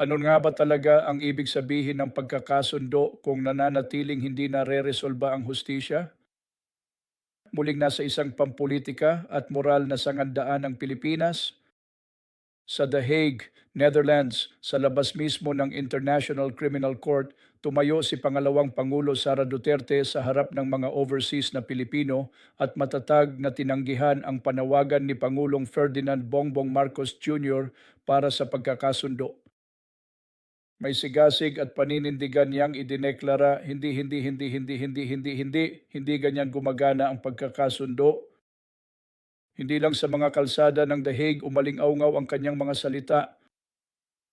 Ano nga ba talaga ang ibig sabihin ng pagkakasundo kung nananatiling hindi nare-resolba ang hustisya? Muling nasa isang pampolitika at moral na sangandaan ang Pilipinas, sa The Hague, Netherlands, sa labas mismo ng International Criminal Court, tumayo si pangalawang Pangulo Sara Duterte sa harap ng mga overseas na Pilipino at matatag na tinanggihan ang panawagan ni Pangulong Ferdinand Bongbong Marcos Jr. para sa pagkakasundo. May sigasig at paninindigan niyang idineklara hindi hindi hindi hindi hindi hindi hindi hindi ganyan gumagana ang pagkakasundo hindi lang sa mga kalsada ng dahig umaling-aungaw ang kanyang mga salita.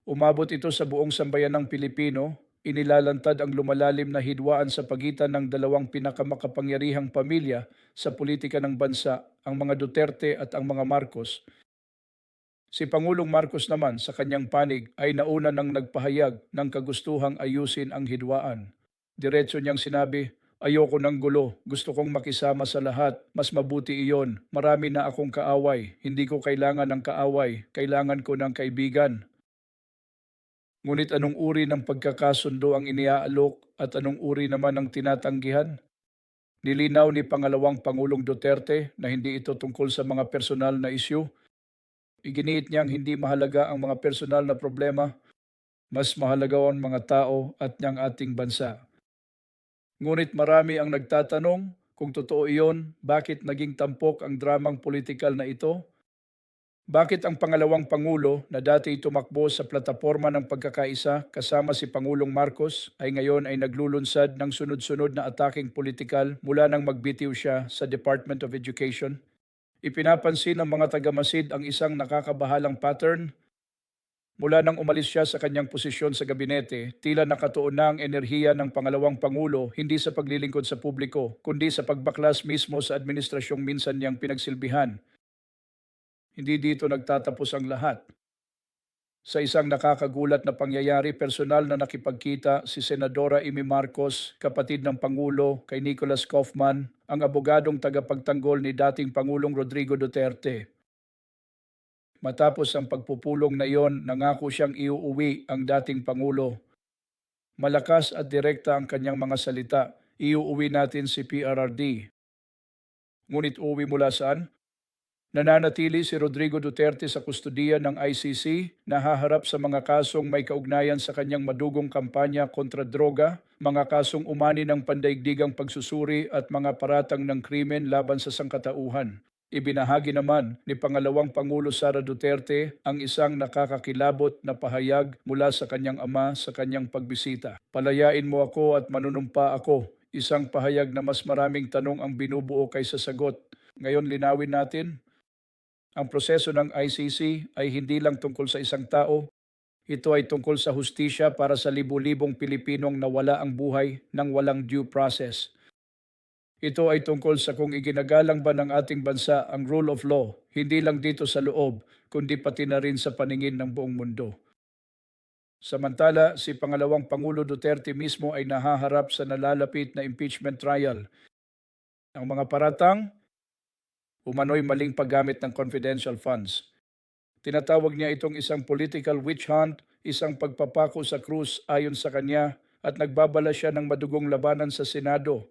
Umabot ito sa buong sambayan ng Pilipino, inilalantad ang lumalalim na hidwaan sa pagitan ng dalawang pinakamakapangyarihang pamilya sa politika ng bansa, ang mga Duterte at ang mga Marcos. Si Pangulong Marcos naman sa kanyang panig ay nauna nang nagpahayag ng kagustuhang ayusin ang hidwaan. Diretso niyang sinabi, Ayoko ng gulo. Gusto kong makisama sa lahat. Mas mabuti iyon. Marami na akong kaaway. Hindi ko kailangan ng kaaway. Kailangan ko ng kaibigan. Ngunit anong uri ng pagkakasundo ang iniaalok at anong uri naman ang tinatanggihan? Nilinaw ni pangalawang Pangulong Duterte na hindi ito tungkol sa mga personal na isyu. Iginiit niyang hindi mahalaga ang mga personal na problema, mas mahalaga ang mga tao at ng ating bansa. Ngunit marami ang nagtatanong kung totoo iyon, bakit naging tampok ang dramang politikal na ito? Bakit ang pangalawang Pangulo na dati tumakbo sa plataforma ng pagkakaisa kasama si Pangulong Marcos ay ngayon ay naglulunsad ng sunod-sunod na ataking politikal mula nang magbitiw siya sa Department of Education? Ipinapansin ng mga tagamasid ang isang nakakabahalang pattern Mula nang umalis siya sa kanyang posisyon sa gabinete, tila nakatuon na ang enerhiya ng pangalawang pangulo hindi sa paglilingkod sa publiko, kundi sa pagbaklas mismo sa administrasyong minsan niyang pinagsilbihan. Hindi dito nagtatapos ang lahat. Sa isang nakakagulat na pangyayari, personal na nakipagkita si Senadora Amy Marcos, kapatid ng Pangulo kay Nicholas Kaufman, ang abogadong tagapagtanggol ni dating Pangulong Rodrigo Duterte. Matapos ang pagpupulong na iyon, nangako siyang iuuwi ang dating Pangulo. Malakas at direkta ang kanyang mga salita. Iuuwi natin si PRRD. Ngunit uwi mula saan? Nananatili si Rodrigo Duterte sa kustudiya ng ICC, nahaharap sa mga kasong may kaugnayan sa kanyang madugong kampanya kontra droga, mga kasong umani ng pandaigdigang pagsusuri at mga paratang ng krimen laban sa sangkatauhan. Ibinahagi naman ni pangalawang Pangulo Sara Duterte ang isang nakakakilabot na pahayag mula sa kanyang ama sa kanyang pagbisita. Palayain mo ako at manunumpa ako. Isang pahayag na mas maraming tanong ang binubuo kaysa sagot. Ngayon linawin natin, ang proseso ng ICC ay hindi lang tungkol sa isang tao, ito ay tungkol sa hustisya para sa libu-libong Pilipinong nawala ang buhay ng walang due process. Ito ay tungkol sa kung iginagalang ba ng ating bansa ang rule of law, hindi lang dito sa loob, kundi pati na rin sa paningin ng buong mundo. Samantala, si pangalawang Pangulo Duterte mismo ay nahaharap sa nalalapit na impeachment trial. Ang mga paratang, umano'y maling paggamit ng confidential funds. Tinatawag niya itong isang political witch hunt, isang pagpapako sa krus ayon sa kanya at nagbabala siya ng madugong labanan sa Senado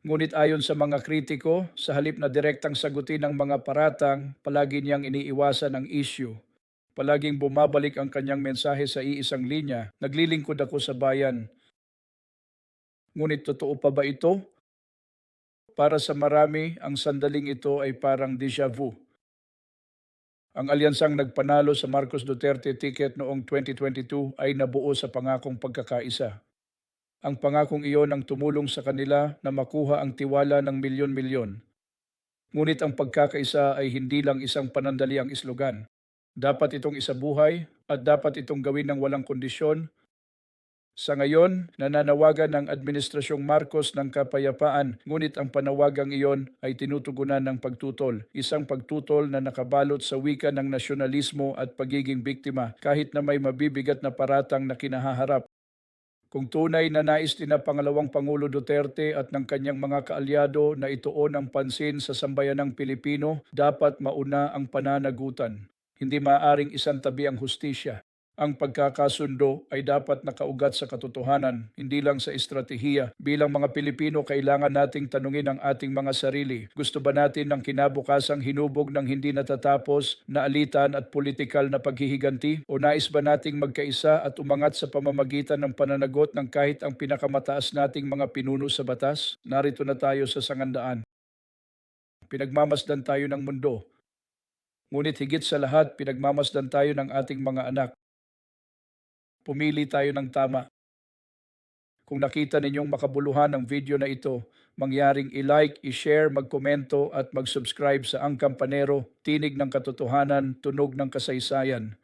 Ngunit ayon sa mga kritiko, sa halip na direktang sagutin ng mga paratang, palagi niyang iniiwasan ang issue. Palaging bumabalik ang kanyang mensahe sa iisang linya, naglilingkod ako sa bayan. Ngunit totoo pa ba ito? Para sa marami, ang sandaling ito ay parang deja vu. Ang alyansang nagpanalo sa Marcos Duterte ticket noong 2022 ay nabuo sa pangakong pagkakaisa. Ang pangakong iyon ang tumulong sa kanila na makuha ang tiwala ng milyon-milyon. Ngunit ang pagkakaisa ay hindi lang isang panandaliang islogan. Dapat itong isabuhay at dapat itong gawin ng walang kondisyon. Sa ngayon, nananawagan ng Administrasyong Marcos ng kapayapaan, ngunit ang panawagang iyon ay tinutugunan ng pagtutol, isang pagtutol na nakabalot sa wika ng nasyonalismo at pagiging biktima kahit na may mabibigat na paratang na kinahaharap. Kung tunay na nais din na pangalawang Pangulo Duterte at ng kanyang mga kaalyado na ituon ang pansin sa sambayanang Pilipino, dapat mauna ang pananagutan. Hindi maaring isang tabi ang hustisya. Ang pagkakasundo ay dapat nakaugat sa katotohanan, hindi lang sa estratehiya. Bilang mga Pilipino, kailangan nating tanungin ang ating mga sarili. Gusto ba natin ng kinabukasang hinubog ng hindi natatapos na alitan at politikal na paghihiganti? O nais ba nating magkaisa at umangat sa pamamagitan ng pananagot ng kahit ang pinakamataas nating mga pinuno sa batas? Narito na tayo sa sangandaan. Pinagmamasdan tayo ng mundo. Ngunit higit sa lahat, pinagmamasdan tayo ng ating mga anak. Pumili tayo ng tama. Kung nakita ninyong makabuluhan ang video na ito, mangyaring i-like, i-share, magkomento at mag-subscribe sa Ang Kampanero, Tinig ng Katotohanan, Tunog ng Kasaysayan.